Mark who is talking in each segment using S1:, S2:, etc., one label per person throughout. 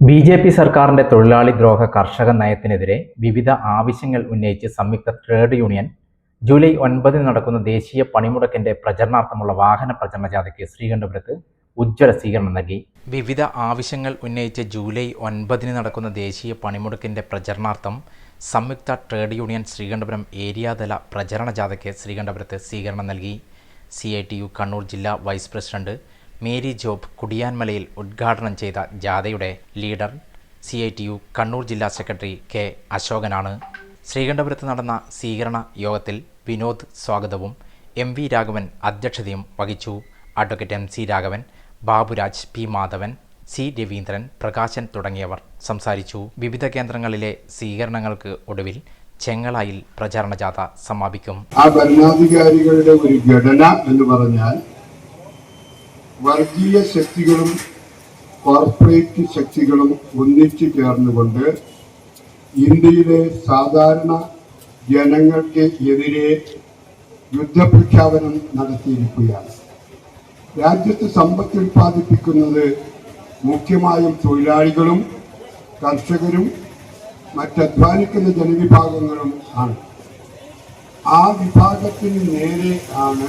S1: B J P സർക്കാരിന്റെ തൊഴിലാളി ദ്രോഹ കർഷക നയത്തിനെതിരെ വിവിധ ആവശ്യങ്ങൾ ഉന്നയിച്ച് സംയുക്ത ട്രേഡ് യൂണിയൻ ജൂലൈ ഒൻപതിന് നടക്കുന്ന ദേശീയ പണിമുടക്കിന്റെ പ്രചരണാർത്ഥമുള്ള വാഹന പ്രചരണ ജാഥയ്ക്ക് ശ്രീകണ്ഠപുരത്ത് ഉജ്ജ്വല സ്വീകരണം നൽകി. വിവിധ ആവശ്യങ്ങൾ ഉന്നയിച്ച് ജൂലൈ ഒൻപതിന് നടക്കുന്ന ദേശീയ പണിമുടക്കിന്റെ പ്രചരണാർത്ഥം സംയുക്ത ട്രേഡ് യൂണിയൻ ശ്രീകണ്ഠപുരം ഏരിയാതല പ്രചരണ ജാഥയ്ക്ക് ശ്രീകണ്ഠപുരത്ത് സ്വീകരണം നൽകി. C I T U Kannur ജില്ലാ വൈസ് പ്രസിഡന്റ് മേരി ജോബ് കുടിയാൻമലയിൽ ഉദ്ഘാടനം ചെയ്ത ജാഥയുടെ leader C I T U Kannur ജില്ലാ സെക്രട്ടറി കെ അശോകനാണ്. ശ്രീകണ്ഠപുരത്ത് നടന്ന സ്വീകരണ യോഗത്തിൽ വിനോദ് സ്വാഗതവും എം വി രാഘവൻ അധ്യക്ഷതയും വഹിച്ചു. Advocate M C Raghavan Baburaj P Madhavan C Raveendran Prakashan തുടങ്ങിയവർ സംസാരിച്ചു. വിവിധ കേന്ദ്രങ്ങളിലെ സ്വീകരണങ്ങൾക്ക് ഒടുവിൽ ചെങ്ങളായിൽ പ്രചാരണ ജാഥ സമാപിക്കും.
S2: ആ ഭരണാധികാരികളുടെ ഒരു ഘടന എന്ന് പറഞ്ഞാൽ വർഗീയ ശക്തികളും കോർപ്പറേറ്റ് ശക്തികളും ഒന്നിച്ചു ചേർന്നുകൊണ്ട് ഇന്ത്യയിലെ സാധാരണ ജനങ്ങൾക്ക് എതിരെ യുദ്ധപ്രഖ്യാപനം നടത്തിയിരിക്കുകയാണ്. രാജ്യത്ത് സമ്പത്ത് ഉൽപ്പാദിപ്പിക്കുന്നത് മുഖ്യമായും തൊഴിലാളികളും കർഷകരും മറ്റധ്വാനിക്കുന്ന ജനവിഭാഗങ്ങളും ആണ്. ആ വിഭാഗത്തിന് നേരെ ആണ്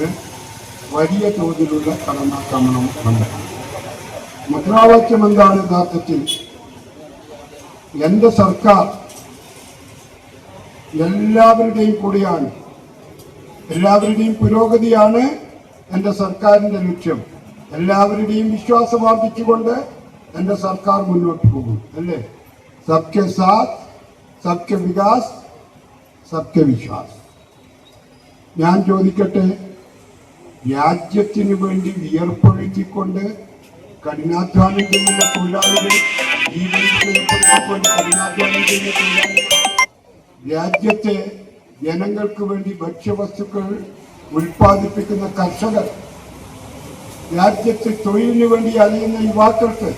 S2: വലിയ തോതിലുള്ള കടന്നാക്രമണം വന്നത് മുദ്രാവാക്യം എന്താണ് യഥാർത്ഥത്തിൽ? എന്റെ സർക്കാർ എല്ലാവരുടെയും കൂടിയാണ്. എല്ലാവരുടെയും പുരോഗതിയാണ് എന്റെ സർക്കാരിന്റെ ലക്ഷ്യം. എല്ലാവരുടെയും വിശ്വാസം വർദ്ധിച്ചുകൊണ്ട് എന്റെ സർക്കാർ മുന്നോട്ട് പോകും അല്ലേ? സബ്കെ സാത്ത് സബ്കെ വികാസ് സബ്കെ വിശ്വാസ്. ഞാൻ ചോദിക്കട്ടെ രാജ്യത്തിന് വേണ്ടി വിയർപ്പൊഴുക്കിക്കൊണ്ട് കഠിനാധ്വാനം ചെയ്യുന്ന തൊഴിലാളികൾ കഠിനാധ്വാനം ചെയ്യുന്ന തൊഴിലാളികൾ. രാജ്യത്തെ ജനങ്ങൾക്ക് വേണ്ടി ഭക്ഷ്യവസ്തുക്കൾ ഉൽപ്പാദിപ്പിക്കുന്ന കർഷകർ. രാജ്യത്തെ തൊഴിലിനു വേണ്ടി അറിയുന്ന യുവാക്കൾക്ക്.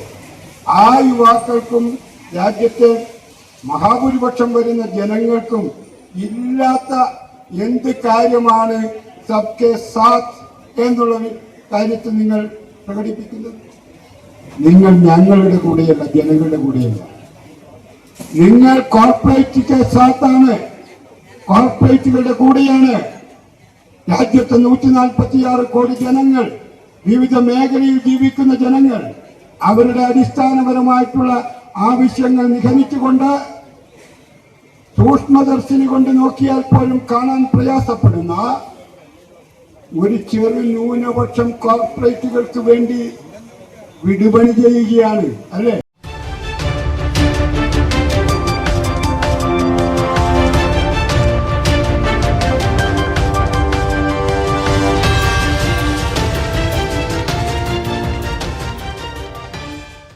S2: ആ യുവാക്കൾക്കും രാജ്യത്തെ മഹാഭൂരിപക്ഷം വരുന്ന ജനങ്ങൾക്കും ഇല്ലാത്ത എന്ത് കാര്യമാണ് സബ്കെ സാത്ത് എന്നുള്ള കാര്യത്തിൽ നിങ്ങൾ പ്രകടിപ്പിക്കുന്നത്? നിങ്ങൾ ഞങ്ങളുടെ കൂടെയല്ല ജനങ്ങളുടെ കൂടെയല്ല. നിങ്ങൾ കോർപ്പറേറ്റ് സാത്താണ്. കോർപ്പറേറ്റുകളുടെ കൂടെയാണ്. രാജ്യത്തെ നൂറ്റി നാൽപ്പത്തിയാറ് കോടി ജനങ്ങൾ വിവിധ മേഖലയിൽ ജീവിക്കുന്ന ജനങ്ങൾ അവരുടെ അടിസ്ഥാനപരമായിട്ടുള്ള ആവശ്യങ്ങൾ നിഗമിച്ചുകൊണ്ട് സൂക്ഷ്മദർശിനി കൊണ്ട് നോക്കിയാൽ പോലും കാണാൻ പ്രയാസപ്പെടുന്ന ഒരു ചെറു ന്യൂനപക്ഷം കോർപ്പറേറ്റുകൾക്ക് വേണ്ടി വിടുപണി ചെയ്യുകയാണ് അല്ലേ?